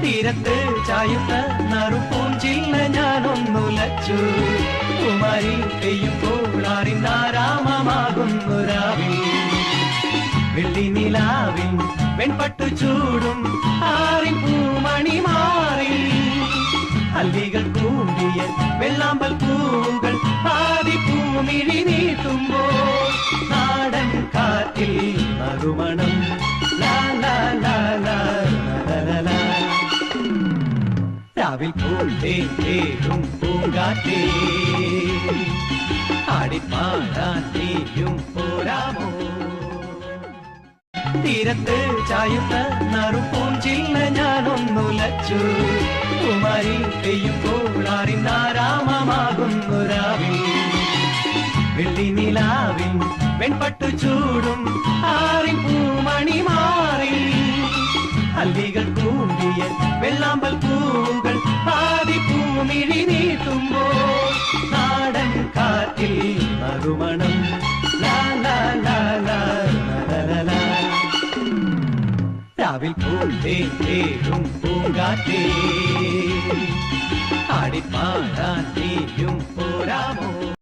തീരത്ത് ചായുന്ന ഞാനൊന്നു ഞാനൊന്നുലച്ചു കുമാരി പെയ്യുമ്പോൾ അറിഞ്ഞാരാമമാകുന്നു രാവിൽ വെള്ളി നിലാവിൻ വെൺപട്ടു ചൂടും ആറിൻ പൂമണി മാറി. അല്ലികൾ കൂടിയ വെള്ളാമ്പൽ പൂവുകൾ ആദി പൂമിഴി നീട്ടുമ്പോൾ നാടൻ കാറ്റിൽ മറുമണം പൂണ്ടേ തേടും പൂങ്കാറ്റേ. ആടിപ്പാടാൻ നീയും പോരാമോ? തീരത്ത് ചായുന്ന നറുപൂഞ്ചില്ല ഞാനൊന്നുലച്ചു കുമാരി പെയ്യുമ്പോൾ അറിഞ്ഞാരാമമാകുന്നു രാവിൽ. വെള്ളി നിലാവിൽ വെൺപട്ടു ചൂടും ആറി പൂമണി മാറി അല്ലികൾ കൂമ്പിയ വെള്ളാമ്പൽ പൂകൾ ആദി പൂമിഴി നീട്ടുമ്പോൾ നാടൻ കാറ്റിൽ മറുമണം ലാ ലാ ലാ